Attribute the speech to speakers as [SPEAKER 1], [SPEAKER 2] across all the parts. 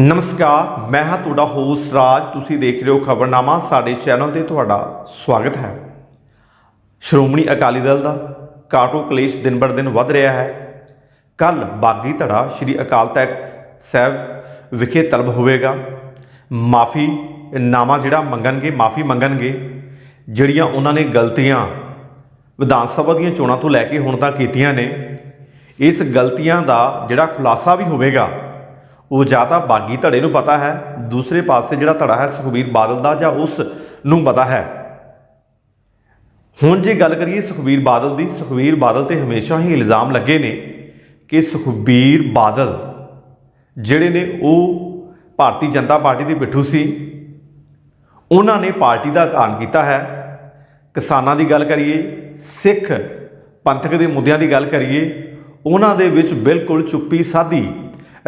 [SPEAKER 1] ਨਮਸਕਾਰ, ਮੈਂ ਹਾਂ ਤੁਹਾਡਾ ਹੋਸਟ ਰਾਜ। ਤੁਸੀਂ ਦੇਖ ਰਹੇ ਹੋ ਖਬਰਨਾਮਾ। ਸਾਡੇ ਚੈਨਲ ਤੇ ਤੁਹਾਡਾ ਸਵਾਗਤ ਹੈ। ਸ਼੍ਰੋਮਣੀ ਅਕਾਲੀ ਦਲ ਦਾ ਕਾਟੋ ਕਲੇਸ਼ ਦਿਨ ਬਰ ਦਿਨ ਵੱਧ ਰਿਹਾ ਹੈ। ਕੱਲ ਬਾਗੀ ਧੜਾ ਸ਼੍ਰੀ ਅਕਾਲ ਤਖਤ ਸਾਹਿਬ ਵਿਖੇ ਤਲਬ ਹੋਵੇਗਾ। ਮਾਫੀ, ਨਾਮਾ ਜਿਹੜਾ ਮੰਗਣਗੇ, ਮਾਫੀ ਮੰਗਣਗੇ, ਜਿਹੜੀਆਂ ਉਹਨਾਂ ਨੇ ਗਲਤੀਆਂ ਵਿਧਾਨ ਸਭਾ ਦੀਆਂ ਚੋਣਾਂ ਤੋਂ ਲੈ ਕੇ ਹੁਣ ਤੱਕ ਕੀਤੀਆਂ ਨੇ, ਇਸ ਗਲਤੀਆਂ ਦਾ ਜਿਹੜਾ ਖੁਲਾਸਾ ਵੀ ਹੋਵੇਗਾ ਉਹ ਜਾਂ ਤਾਂ ਬਾਗੀ ਧੜੇ ਨੂੰ ਪਤਾ ਹੈ, ਦੂਸਰੇ ਪਾਸੇ ਜਿਹੜਾ ਧੜਾ ਹੈ ਸੁਖਬੀਰ ਬਾਦਲ ਦਾ ਜਾਂ ਉਸ ਨੂੰ ਪਤਾ ਹੈ। ਹੁਣ ਜੇ ਗੱਲ ਕਰੀਏ ਸੁਖਬੀਰ ਬਾਦਲ ਦੀ, ਸੁਖਬੀਰ ਬਾਦਲ ਤੇ ਹਮੇਸ਼ਾ ਹੀ ਇਲਜ਼ਾਮ ਲੱਗੇ ਨੇ ਕਿ ਸੁਖਬੀਰ ਬਾਦਲ ਜਿਹੜੇ ਨੇ ਉਹ ਭਾਰਤੀ ਜਨਤਾ ਪਾਰਟੀ ਦੇ ਬਿੱਠੂ ਸੀ। ਉਹਨਾਂ ਨੇ ਪਾਰਟੀ ਦਾ ਐਲਾਨ ਕੀਤਾ ਹੈ। ਕਿਸਾਨਾਂ ਦੀ ਗੱਲ ਕਰੀਏ, ਸਿੱਖ ਪੰਥਕ ਦੇ ਮੁੱਦਿਆਂ ਦੀ ਗੱਲ ਕਰੀਏ, ਉਹਨਾਂ ਦੇ ਵਿੱਚ ਬਿਲਕੁਲ ਚੁੱਪੀ ਸਾਧੀ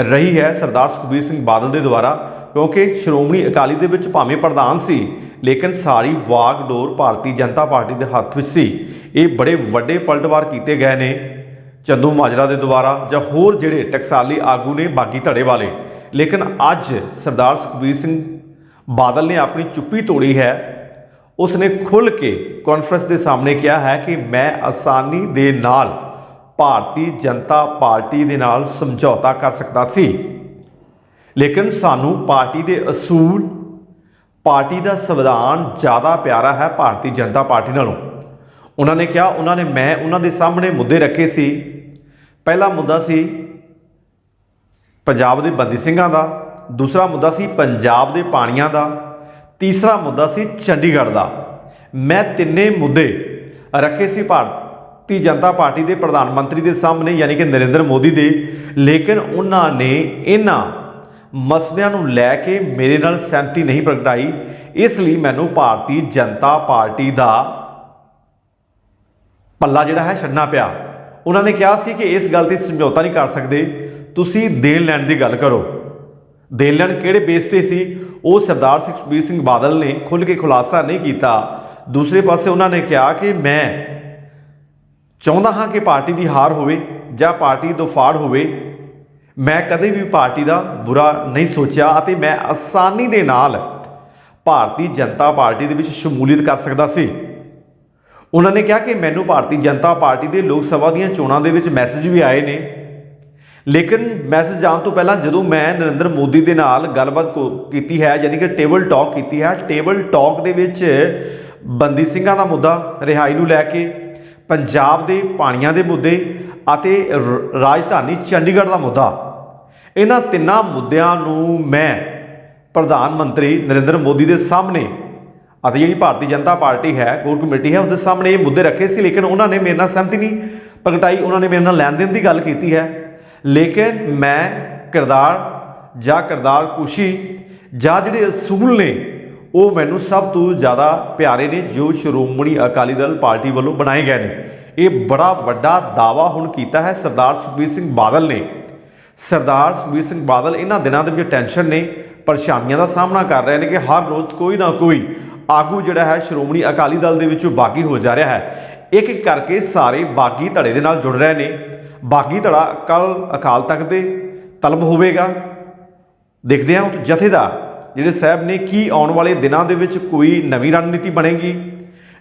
[SPEAKER 1] ਰਹੀ ਹੈ ਸਰਦਾਰ ਸੁਖਬੀਰ ਸਿੰਘ ਬਾਦਲ ਦੇ ਦੁਆਰਾ, ਕਿਉਂਕਿ ਸ਼੍ਰੋਮਣੀ ਅਕਾਲੀ ਦੇ ਵਿੱਚ ਭਾਵੇਂ ਪ੍ਰਧਾਨ ਸੀ, ਲੇਕਿਨ ਸਾਰੀ ਵਾਗਡੋਰ ਭਾਰਤੀ ਜਨਤਾ ਪਾਰਟੀ ਦੇ ਹੱਥ ਵਿੱਚ ਸੀ। ਇਹ ਬੜੇ ਵੱਡੇ ਪਲਟਵਾਰ ਕੀਤੇ ਗਏ ਨੇ। ਚੰਦੂ ਮਾਜਰਾ ਦੇ ਦੁਆਰਾ ਜਾਂ ਹੋਰ ਜਿਹੜੇ ਟਕਸਾਲੀ ਆਗੂ ਨੇ ਬਾਗੀ ਧੜੇ ਵਾਲੇ। ਲੇਕਿਨ ਅੱਜ ਸਰਦਾਰ ਸੁਖਬੀਰ ਸਿੰਘ ਬਾਦਲ ਨੇ ਆਪਣੀ ਚੁੱਪੀ ਤੋੜੀ ਹੈ। ਉਸ ਨੇ ਖੁੱਲ੍ਹ ਕੇ ਕਾਨਫਰੰਸ ਦੇ ਸਾਹਮਣੇ ਕਿਹਾ ਹੈ ਕਿ ਮੈਂ ਆਸਾਨੀ ਦੇ ਨਾਲ ਭਾਰਤੀ ਜਨਤਾ ਪਾਰਟੀ ਦੇ ਨਾਲ ਸਮਝੌਤਾ ਕਰ ਸਕਦਾ ਸੀ। ਲੇਕਿਨ ਸਾਨੂੰ ਪਾਰਟੀ ਦੇ ਅਸੂਲ, ਪਾਰਟੀ ਦਾ ਸੰਵਿਧਾਨ ਜ਼ਿਆਦਾ ਪਿਆਰਾ ਹੈ ਭਾਰਤੀ ਜਨਤਾ ਪਾਰਟੀ ਨਾਲੋਂ। ਉਹਨਾਂ ਨੇ ਕਿਹਾ, ਉਹਨਾਂ ਨੇ ਮੈਂ ਉਹਨਾਂ ਦੇ ਸਾਹਮਣੇ ਮੁੱਦੇ ਰੱਖੇ ਸੀ। ਪਹਿਲਾ ਮੁੱਦਾ ਸੀ ਪੰਜਾਬ ਦੇ ਬੰਦੀ ਸਿੰਘਾਂ ਦਾ, ਦੂਸਰਾ ਮੁੱਦਾ ਸੀ ਪੰਜਾਬ ਦੇ ਪਾਣੀਆਂ ਦਾ, ਤੀਸਰਾ ਮੁੱਦਾ ਸੀ ਚੰਡੀਗੜ੍ਹ ਦਾ। ਮੈਂ ਤਿੰਨੇ ਮੁੱਦੇ ਰੱਖੇ ਸੀ ਭਾਰਤ ਭਾਰਤੀ ਜਨਤਾ ਪਾਰਟੀ ਦੇ ਪ੍ਰਧਾਨ ਮੰਤਰੀ ਦੇ ਸਾਹਮਣੇ, ਯਾਨੀ ਕਿ ਨਰਿੰਦਰ ਮੋਦੀ ਦੇ। ਲੇਕਿਨ ਉਹਨਾਂ ਨੇ ਇਹਨਾਂ ਮਸਲਿਆਂ ਨੂੰ ਲੈ ਕੇ ਮੇਰੇ ਨਾਲ ਸਹਿਮਤੀ ਨਹੀਂ ਪ੍ਰਗਟਾਈ। ਇਸ ਲਈ ਮੈਨੂੰ ਭਾਰਤੀ ਜਨਤਾ ਪਾਰਟੀ ਦਾ ਪੱਲਾ ਜਿਹੜਾ ਹੈ ਛੱਡਣਾ ਪਿਆ। ਉਹਨਾਂ ਨੇ ਕਿਹਾ ਸੀ ਕਿ ਇਸ ਗੱਲ ਤੇ ਸਮਝੌਤਾ ਨਹੀਂ ਕਰ ਸਕਦੇ। ਤੁਸੀਂ ਦੇਣ ਲੈਣ ਦੀ ਗੱਲ ਕਰੋ। ਦੇਣ ਲੈਣ ਕਿਹੜੇ ਬੇਸ ਤੇ ਸੀ? ਉਹ ਸਰਦਾਰ ਸੁਖਬੀਰ ਸਿੰਘ ਬਾਦਲ ਨੇ ਖੁੱਲ੍ਹ ਕੇ ਖੁਲਾਸਾ ਨਹੀਂ ਕੀਤਾ। ਦੂਸਰੇ ਪਾਸੇ ਉਹਨਾਂ ਨੇ ਕਿਹਾ ਕਿ ਮੈਂ ਚਾਹੁੰਦਾ ਹਾਂ ਕਿ ਪਾਰਟੀ ਦੀ ਹਾਰ ਹੋਵੇ ਜਾਂ ਪਾਰਟੀ ਤੋਂ ਫਾੜ ਹੋਵੇ, ਮੈਂ ਕਦੇ ਵੀ ਪਾਰਟੀ ਦਾ ਬੁਰਾ ਨਹੀਂ ਸੋਚਿਆ ਅਤੇ ਮੈਂ ਆਸਾਨੀ ਦੇ ਨਾਲ ਭਾਰਤੀ ਜਨਤਾ ਪਾਰਟੀ ਦੇ ਵਿੱਚ ਸ਼ਮੂਲੀਅਤ ਕਰ ਸਕਦਾ ਸੀ। ਉਹਨਾਂ ਨੇ ਕਿਹਾ ਕਿ ਮੈਨੂੰ ਭਾਰਤੀ ਜਨਤਾ ਪਾਰਟੀ ਦੇ ਲੋਕ ਸਭਾ ਦੀਆਂ ਚੋਣਾਂ ਦੇ ਵਿੱਚ ਮੈਸੇਜ ਵੀ ਆਏ ਨੇ। ਲੇਕਿਨ ਮੈਸੇਜ ਜਾਣ ਤੋਂ ਪਹਿਲਾਂ ਜਦੋਂ ਮੈਂ ਨਰਿੰਦਰ ਮੋਦੀ ਦੇ ਨਾਲ ਗੱਲਬਾਤ ਕੋ- ਕੀਤੀ ਹੈ, ਯਾਨੀ ਕਿ ਟੇਬਲ ਟਾਕ ਕੀਤੀ ਹੈ, ਟੇਬਲ ਟਾਕ ਦੇ ਵਿੱਚ ਬੰਦੀ ਸਿੰਘਾਂ ਦਾ ਮੁੱਦਾ, ਰਿਹਾਈ ਨੂੰ ਲੈ ਕੇ ਪੰਜਾਬ ਦੇ ਪਾਣੀਆਂ ਦੇ ਮੁੱਦੇ ਅਤੇ ਰ- ਰਾਜਧਾਨੀ ਚੰਡੀਗੜ੍ਹ ਦਾ ਮੁੱਦਾ। ਇਹਨਾਂ ਤਿੰਨਾਂ ਮੁੱਦਿਆਂ ਨੂੰ ਮੈਂ ਪ੍ਰਧਾਨ ਮੰਤਰੀ ਨਰਿੰਦਰ ਮੋਦੀ ਦੇ ਸਾਹਮਣੇ ਅਤੇ ਜਿਹੜੀ ਭਾਰਤੀ ਜਨਤਾ ਪਾਰਟੀ ਹੈ, ਕੋਰ ਕਮੇਟੀ ਹੈ, ਉਹਦੇ ਸਾਹਮਣੇ ਇਹ ਮੁੱਦੇ ਰੱਖੇ ਸੀ, ਲੇਕਿਨ ਉਹਨਾਂ ਨੇ ਮੇਰੇ ਨਾਲ ਸਹਿਮਤੀ ਨਹੀਂ ਪ੍ਰਗਟਾਈ, ਉਹਨਾਂ ਨੇ ਮੇਰੇ ਨਾਲ ਲੈਣ ਦੇਣ ਦੀ ਗੱਲ ਕੀਤੀ ਹੈ। ਲੇਕਿਨ ਮੈਂ ਕਿਰਦਾਰ ਜਾਂ ਕਿਰਦਾਰ ਕੁਸ਼ੀ ਜਾਂ ਜਿਹੜੇ ਅਸੂਲ ਨੇ ਉਹ ਮੈਨੂੰ ਸਭ ਤੋਂ ਜ਼ਿਆਦਾ ਪਿਆਰੇ ਨੇ, ਜੋ ਸ਼੍ਰੋਮਣੀ ਅਕਾਲੀ ਦਲ ਪਾਰਟੀ ਵੱਲੋਂ ਬਣਾਏ ਗਏ ਨੇ। ਇਹ ਬੜਾ ਵੱਡਾ ਦਾਵਾ ਹੁਣ ਕੀਤਾ ਹੈ ਸਰਦਾਰ ਸੁਖਬੀਰ ਸਿੰਘ ਬਾਦਲ ਨੇ। ਸਰਦਾਰ ਸੁਖਬੀਰ ਸਿੰਘ ਬਾਦਲ ਇਹਨਾਂ ਦਿਨਾਂ ਦੇ ਵਿੱਚ ਟੈਨਸ਼ਨ ਨੇ, ਪਰੇਸ਼ਾਨੀਆਂ ਦਾ ਸਾਹਮਣਾ ਕਰ ਰਹੇ ਨੇ ਕਿ ਹਰ ਰੋਜ਼ ਕੋਈ ਨਾ ਕੋਈ ਆਗੂ ਜਿਹੜਾ ਹੈ ਸ਼੍ਰੋਮਣੀ ਅਕਾਲੀ ਦਲ ਦੇ ਵਿੱਚੋਂ ਬਾਗੀ ਹੋ ਜਾ ਰਿਹਾ ਹੈ। ਇੱਕ ਇੱਕ ਕਰਕੇ ਸਾਰੇ ਬਾਗੀ ਧੜੇ ਦੇ ਨਾਲ ਜੁੜ ਰਹੇ ਨੇ। ਬਾਗੀ ਧੜਾ ਕੱਲ ਅਕਾਲ ਤਖਤ ਦੇ ਤਲਬ ਹੋਵੇਗਾ। ਦੇਖਦੇ ਹਾਂ ਉਹ ਜਥੇਦਾਰ ਜਿਹੜੇ ਸਾਹਿਬ ਨੇ ਕੀ ਆਉਣ ਵਾਲੇ ਦਿਨਾਂ ਦੇ ਵਿੱਚ ਕੋਈ ਨਵੀਂ ਰਣਨੀਤੀ ਬਣੇਗੀ?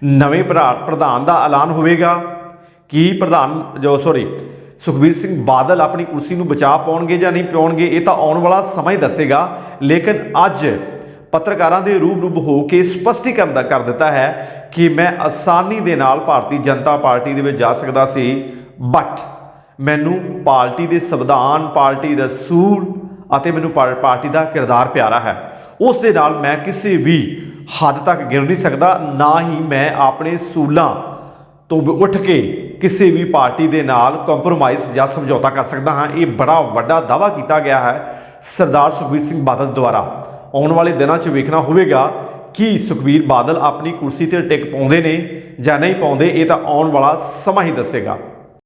[SPEAKER 1] ਨਵੇਂ ਭਰਾ, ਪ੍ਰਧਾਨ ਦਾ ਐਲਾਨ ਹੋਵੇਗਾ? ਕੀ ਪ੍ਰਧਾਨ, ਜੋ ਸੌਰੀ ਸੁਖਬੀਰ ਸਿੰਘ ਬਾਦਲ ਆਪਣੀ ਕੁਰਸੀ ਨੂੰ ਬਚਾ ਪਾਉਣਗੇ ਜਾਂ ਨਹੀਂ ਪਾਉਣਗੇ, ਇਹ ਤਾਂ ਆਉਣ ਵਾਲਾ ਸਮਾਂ ਹੀ ਦੱਸੇਗਾ। ਲੇਕਿਨ ਅੱਜ ਪੱਤਰਕਾਰਾਂ ਦੇ ਰੂਬਰੂ ਹੋ ਕੇ ਸਪਸ਼ਟੀਕਰਨ ਦਾ ਕਰ ਦਿੱਤਾ ਹੈ ਕਿ ਮੈਂ ਆਸਾਨੀ ਦੇ ਨਾਲ ਭਾਰਤੀ ਜਨਤਾ ਪਾਰਟੀ ਦੇ ਵਿੱਚ ਜਾ ਸਕਦਾ ਸੀ ਬਟ ਮੈਨੂੰ ਪਾਰਟੀ ਦੇ ਸੰਵਿਧਾਨ, ਪਾਰਟੀ ਦਾ ਸੂਲ ਅਤੇ ਮੈਨੂੰ ਪਾ- ਪਾਰਟੀ ਦਾ ਕਿਰਦਾਰ ਪਿਆਰਾ ਹੈ। ਉਸ ਦੇ ਨਾਲ ਮੈਂ ਕਿਸੇ ਵੀ ਹੱਦ ਤੱਕ ਗਿਰ ਨਹੀਂ ਸਕਦਾ, ਨਾ ਹੀ ਮੈਂ ਆਪਣੇ ਸੂਲਾਂ ਤੋਂ ਉੱਠ ਕੇ ਕਿਸੇ ਵੀ ਪਾਰਟੀ ਦੇ ਨਾਲ ਕੰਪਰੋਮਾਈਜ਼ ਜਾਂ ਸਮਝੌਤਾ ਕਰ ਸਕਦਾ ਹਾਂ। ਇਹ ਬੜਾ ਵੱਡਾ ਦਾਵਾ ਕੀਤਾ ਗਿਆ ਹੈ ਸਰਦਾਰ ਸੁਖਬੀਰ ਸਿੰਘ ਬਾਦਲ ਦੁਆਰਾ। ਆਉਣ ਵਾਲੇ ਦਿਨਾਂ 'ਚ ਵੇਖਣਾ ਹੋਵੇਗਾ ਕਿ ਸੁਖਬੀਰ ਬਾਦਲ ਆਪਣੀ ਕੁਰਸੀ ਤੇ ਟਿਕ ਪਾਉਂਦੇ ਨੇ ਜਾਂ ਨਹੀਂ ਪਾਉਂਦੇ, ਇਹ ਤਾਂ ਆਉਣ ਵਾਲਾ ਸਮਾਂ ਹੀ ਦੱਸੇਗਾ।